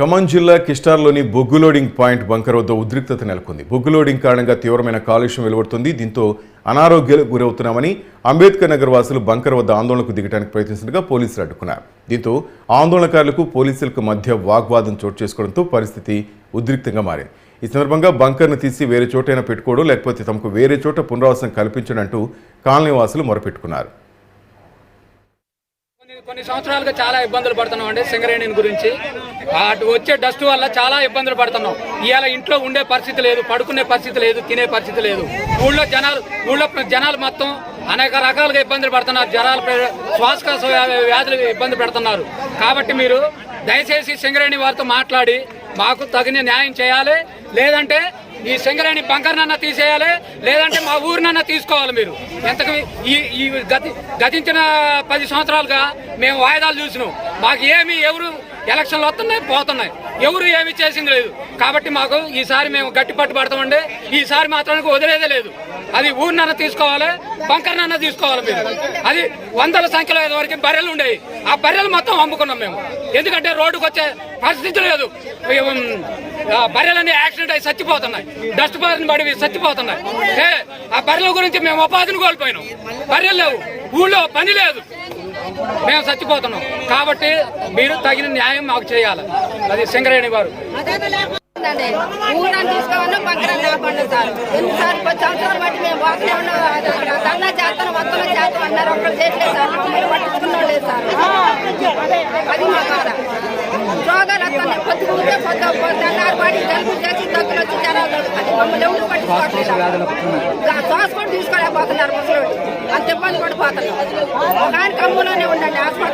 ఖమ్మం జిల్లా కిస్టార్లోని బొగ్గు loading point bunker వద్ద ఉద్రిక్తత నెలకొంది. బొగ్గు లోడింగ్ కారణంగా తీవ్రమైన కాలుష్యం వెలువడుతుంది. దీంతో అనారోగ్యాలకు గురవుతున్నామని అంబేద్కర్ నగర్ వాసులు బంకర్ వద్ద ఆందోళనకు దిగడానికి ప్రయత్నిస్తుండగా పోలీసులు అడ్డుకున్నారు. దీంతో ఆందోళనకారులకు పోలీసులకు మధ్య వాగ్వాదం చోటు చేసుకోవడంతో పరిస్థితి ఉద్రిక్తంగా మారింది. ఈ సందర్భంగా బంకర్ను తీసి వేరే చోటైనా పెట్టుకోవడం లేకపోతే తమకు వేరే చోట పునరావాసం కల్పించడం అంటూ కాలనీ వాసులు మొరపెట్టుకున్నారు. కొన్ని సంవత్సరాలుగా చాలా ఇబ్బందులు పడుతున్నాం అండి సింగరేణి గురించి. అటు వచ్చే డస్ట్ వల్ల చాలా ఇబ్బందులు పడుతున్నాం. ఇవాళ ఇంట్లో ఉండే పరిస్థితి లేదు పడుకునే పరిస్థితి లేదు తినే పరిస్థితి లేదు. ఊళ్ళో జనాలు ఊళ్ళో జనాలు మొత్తం అనేక రకాలుగా ఇబ్బందులు పడుతున్నారు. జనాలు ప్ర- శ్వాసకోశ వ్యాధులు ఇబ్బంది పెడుతున్నారు. కాబట్టి మీరు దయచేసి సింగరేణి వారితో మాట్లాడి మాకు తగిన న్యాయం చేయాలి. లేదంటే ఈ సింగరేణి బంకర్నన్న తీసేయాలి లేదంటే మా ఊరినన్నా తీసుకోవాలి మీరు. ఎంతకు ఈ ఈ గతి గతించిన పది సంవత్సరాలుగా మేము వాయిదాలు చూసినాం. మాకు ఏమి ఎవరు ఎలక్షన్లు వస్తున్నాయి పోతున్నాయి. ఎవరు ఏమి చేసింది లేదు. కాబట్టి మాకు ఈసారి మేము గట్టి పట్టు పడతామండి. ఈసారి మాత్రానికి వదిలేదే లేదు. అది ఊరినన్న తీసుకోవాలి బంకర్నన్న తీసుకోవాలి మీరు. అది వందల సంఖ్యలో వరకు బర్రెలు ఉండేవి. ఆ బర్రెలు మొత్తం అమ్ముకున్నాం మేము. ఎందుకంటే రోడ్డుకు వచ్చే పరిస్థితి లేదు. బర్రెలన్నీ యాక్సిడెంట్ అయి చచ్చిపోతున్నాయి. డస్ట్ బారిన పడివి చచ్చిపోతున్నాయి. ఏ, ఆ బర్రెల గురించి మేము ఉపాధిని కోల్పోయినాం. బర్రెలు లేవు. ఊళ్ళో పని లేదు. మేము చచ్చిపోతున్నాం. కాబట్టి మీరు తగిన న్యాయం మాకు చేయాలి. అది సింగరేణి గారు. ఉందండి. ఊరని తీసుకోవాలన్నా పక్కన లేపండి సార్. ఎన్నిసార్లు పది సంవత్సరాలు బట్టి మేము అది అక్కడ చేస్తాను మొత్తం చేస్తాం అన్నారు. ఒక్కరు చేయట్లేదు సార్. పట్టించుకున్నాం లేదు సార్. అది మా బాధ. రోగాలు వస్తున్నాయి పొద్దు పొద్దు శ్వాసకోశ ఎవరు పట్టించుకోవట్లేదు శ్వాస కూడా తీసుకోలేకపోతున్నారు ముసలి అంత ఇబ్బంది పడిపోతున్నారు. ఒక ఆయన కమ్ములోనే ఉండండి హాస్పిటల్